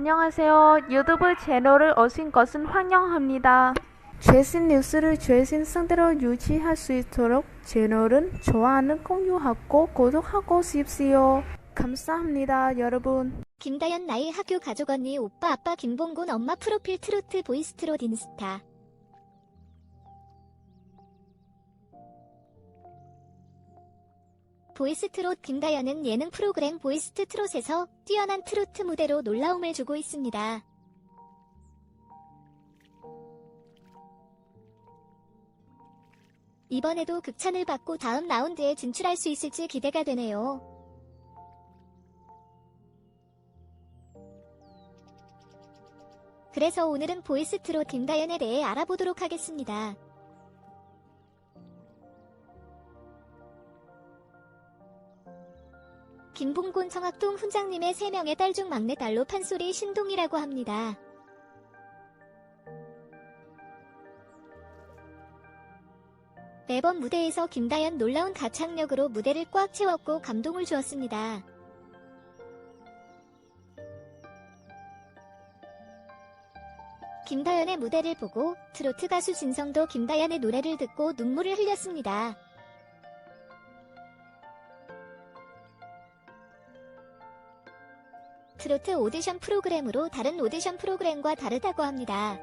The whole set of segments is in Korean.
안녕하세요. 유튜브 채널을 오신 것은 환영합니다. 최신 뉴스를 최신 상태로 유지할 수 있도록 채널은 좋아요는 공유하고 구독하고 싶지요. 감사합니다, 여러분. 김다연 나이 학교 가족 언니 오빠 아빠 김봉곤 엄마 프로필 트로트 보이스트롯 인스타 보이스 트롯 김다연은 예능 프로그램 보이스트 트롯에서 뛰어난 트로트 무대로 놀라움을 주고 있습니다. 이번에도 극찬을 받고 다음 라운드에 진출할 수 있을지 기대가 되네요. 그래서 오늘은 보이스트롯 김다연에 대해 알아보도록 하겠습니다. 김봉곤 청학동 훈장님의 3명의 딸 중 막내딸로 판소리 신동이라고 합니다. 매번 무대에서 김다연 놀라운 가창력으로 무대를 꽉 채웠고 감동을 주었습니다. 김다연의 무대를 보고 트로트 가수 진성도 김다연의 노래를 듣고 눈물을 흘렸습니다. 트로트 오디션 프로그램으로 다른 오디션 프로그램과 다르다고 합니다.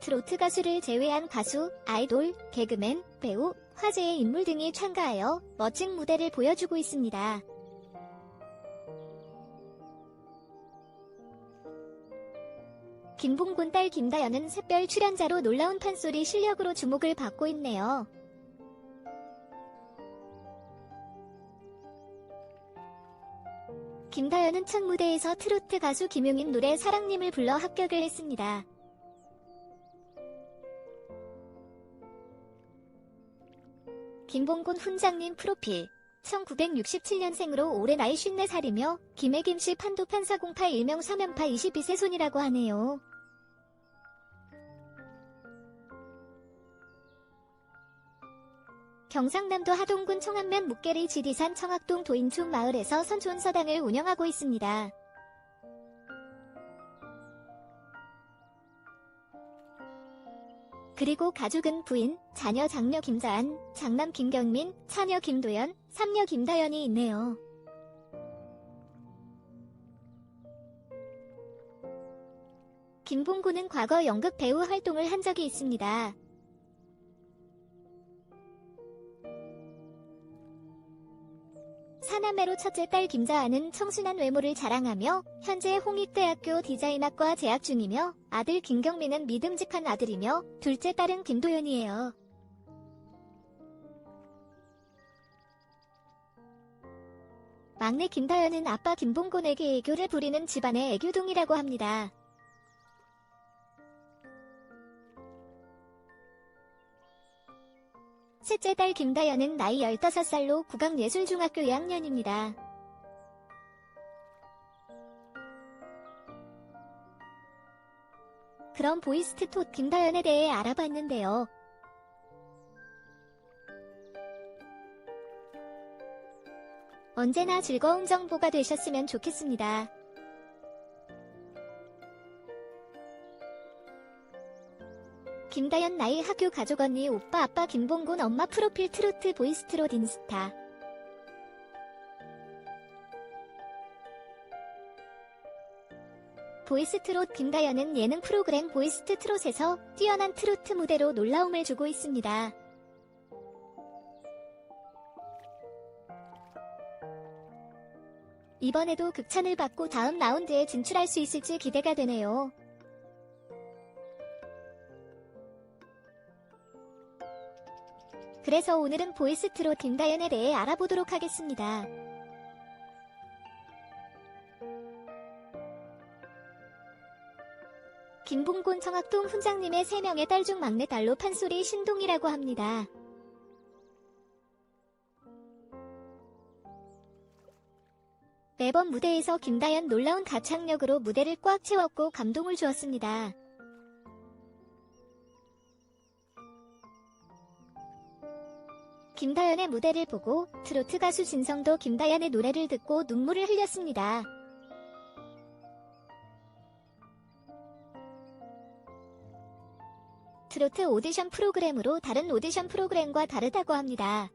트로트 가수를 제외한 가수, 아이돌, 개그맨, 배우, 화제의 인물 등이 참가하여 멋진 무대를 보여주고 있습니다. 김봉곤 딸 김다연은 샛별 출연자로 놀라운 판소리 실력으로 주목을 받고 있네요. 김다연은 첫 무대에서 트로트 가수 김용임 노래 사랑님을 불러 합격을 했습니다. 김봉곤 훈장님 프로필 1967년생으로 올해 나이 54살이며 김해김씨 판도판사공파 일명 사면파 22세 손이라고 하네요. 경상남도 하동군 청안면 묵계리 지리산 청학동 도인촌 마을에서 선촌서당을 운영하고 있습니다. 그리고 가족은 부인, 자녀 장녀 김자안, 장남 김경민, 차녀 김도연, 삼녀 김다연이 있네요. 김봉구는 과거 연극 배우 활동을 한 적이 있습니다. 사남매로 첫째 딸 김자아는 청순한 외모를 자랑하며 현재 홍익대학교 디자인학과 재학 중이며 아들 김경민은 믿음직한 아들이며 둘째 딸은 김도연이에요. 막내 김다연은 아빠 김봉곤에게 애교를 부리는 집안의 애교동이라고 합니다. 셋째 딸 김다연은 나이 15살로 국악예술중학교 2학년입니다. 그럼 보이스트톳 김다연에 대해 알아봤는데요. 언제나 즐거운 정보가 되셨으면 좋겠습니다. 김다연 나이 학교 가족 언니 오빠 아빠 김봉곤 엄마 프로필 트로트 보이스트롯 인스타 보이스트롯 김다연은 예능 프로그램 보이스트 트롯에서 뛰어난 트로트 무대로 놀라움을 주고 있습니다. 이번에도 극찬을 받고 다음 라운드에 진출할 수 있을지 기대가 되네요. 그래서 오늘은 보이스트롯 김다연에 대해 알아보도록 하겠습니다. 김봉곤 청학동 훈장님의 3명의 딸 중 막내딸로 판소리 신동이라고 합니다. 매번 무대에서 김다연 놀라운 가창력으로 무대를 꽉 채웠고 감동을 주었습니다. 김다연의 무대를 보고 트로트 가수 진성도 김다연의 노래를 듣고 눈물을 흘렸습니다. 트로트 오디션 프로그램으로 다른 오디션 프로그램과 다르다고 합니다.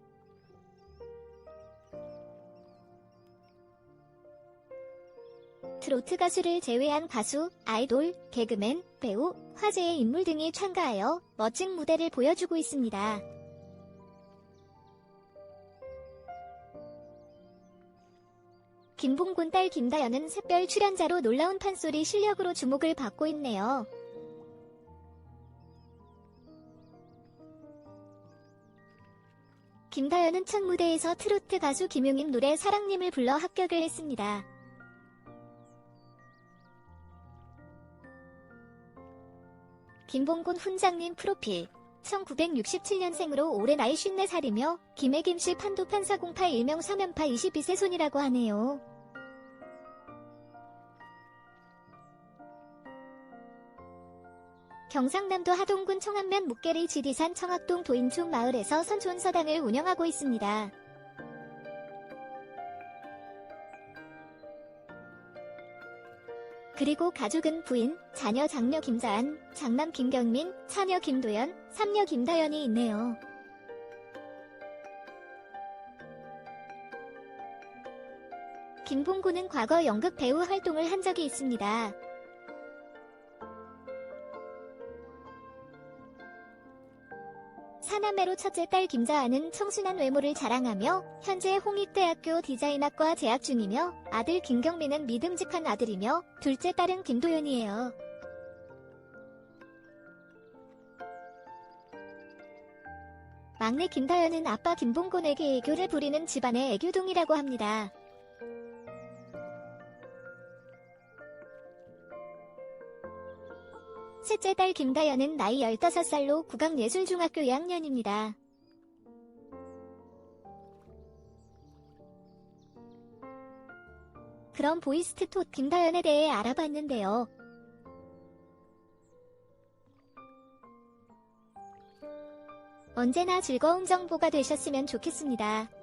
트로트 가수를 제외한 가수, 아이돌, 개그맨, 배우, 화제의 인물 등이 참가하여 멋진 무대를 보여주고 있습니다. 김봉곤 딸 김다연은 샛별 출연자로 놀라운 판소리 실력으로 주목을 받고 있네요. 김다연은 첫 무대에서 트로트 가수 김용임 노래 사랑님을 불러 합격을 했습니다. 김봉곤 훈장님 프로필 1967년생으로 올해 나이 54살이며 김해김씨 판도판사공파 일명 서면파 22세 손이라고 하네요. 경상남도 하동군 청안면 묵계리 지리산 청학동 도인촌 마을에서 선촌서당을 운영하고 있습니다. 그리고 가족은 부인, 자녀 장녀 김자안, 장남 김경민, 차녀 김도연, 삼녀 김다연이 있네요. 김봉구는 과거 연극 배우 활동을 한 적이 있습니다. 사남매로 첫째 딸 김자아는 청순한 외모를 자랑하며 현재 홍익대학교 디자인학과 재학 중이며 아들 김경민은 믿음직한 아들이며 둘째 딸은 김도연이에요. 막내 김다연은 아빠 김봉곤에게 애교를 부리는 집안의 애교동이라고 합니다. 셋째 딸 김다연은 나이 15살로 국악예술중학교 2학년입니다. 그럼 보이스트톳 김다연에 대해 알아봤는데요. 언제나 즐거운 정보가 되셨으면 좋겠습니다.